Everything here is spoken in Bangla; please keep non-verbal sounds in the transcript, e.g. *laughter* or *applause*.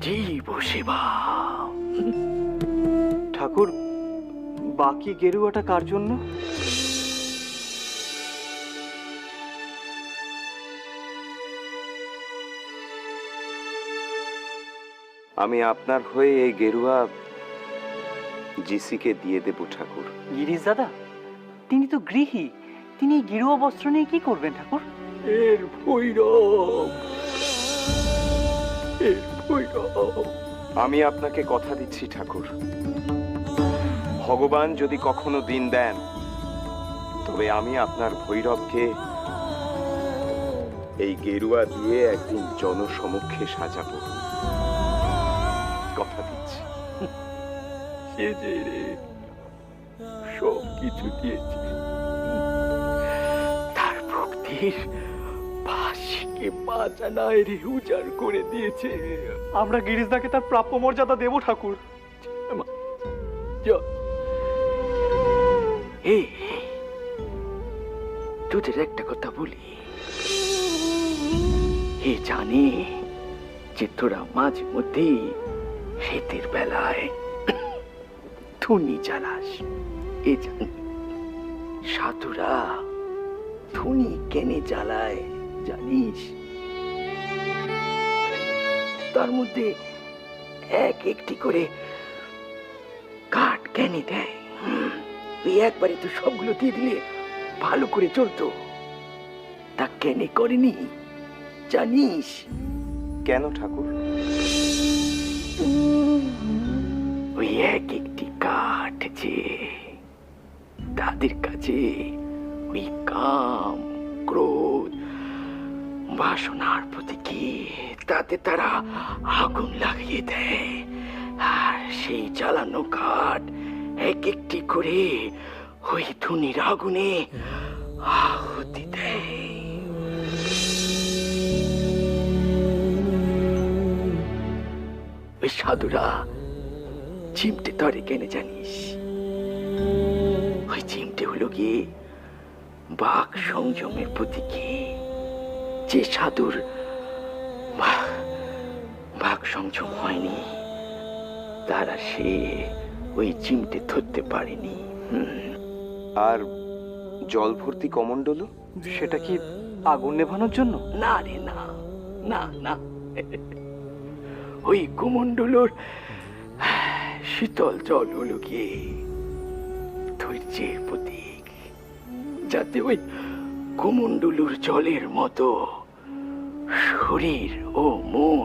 জীব সেবা *laughs* ঠাকুর বাকি গেরুয়াটা কার জন্য? আমি আপনার হয়ে এই গেরুয়া জিসিকে দিয়ে দেব ঠাকুর। গিরিশ দাদা তিনি তো গৃহী। তিনি এই গেরুয়া বস্ত্র নিয়ে কি করবেন ঠাকুর? এর ভৈরব। এর ভৈরব আমি আপনাকে কথা দিচ্ছি ঠাকুর। ভগবান যদি কখনো দিন দেন তবে আমি আপনার ভৈরবকে এই গেরুয়া দিয়ে একদিন জনসমক্ষে সাজাবো। কথা দিচ্ছি। সব কিছু দিয়েছে। তার ভক্তির ফাঁসিকে বাঁচানায় রে উজাড় করে দিয়েছে। আমরা গিরিশ দাকে তার প্রাপ্য মর্যাদা দেব ঠাকুর। এই তোদের একটা কথা বলি। এ জানি যে তোরা মাঝে মধ্যেই শীতের বেলায় ধুনি জ্বালাস। এ জানি সাধুরা ধুনি কেনে জ্বালায়। জানিস? তার মধ্যে এক একটি করে কাঠ কেনে দেয়। ওই একবারে তো সবগুলো দিয়ে দিলে ভালো করে চলতো। তা কেনে করেনি? জানিস? কেন ঠাকুর? ওই এক একটি কাঠ যে তাদের কাছে ওই কাম ক্রোধ বাসনার প্রতীকী, তাতে তারা আগুন লাগিয়ে দেয়। আর সেই জ্বালানো কাঠ এক একটি করে ওই ধুনির আগুনে আহুতি দেয়। ওই সাধুরা চিমটে ধরে কেনে জানিস? ওই চিমটে হলো গিয়ে বাঘ সংযমের প্রতীকী। যে সাধুর বাঘ সংযম হয়নি তারা সে ওই চিমটে ধরতে পারেনি। আর জল ভর্তি কমণ্ডলু সেটা কি আগুন নেভানোর জন্য? না রে না না না। ওই কুমণ্ডলোর শীতল জল হলো গিয়ে ধৈর্যের প্রতীক যাতে ওই কুমণ্ডলুর জলের মতো শরীর ও মন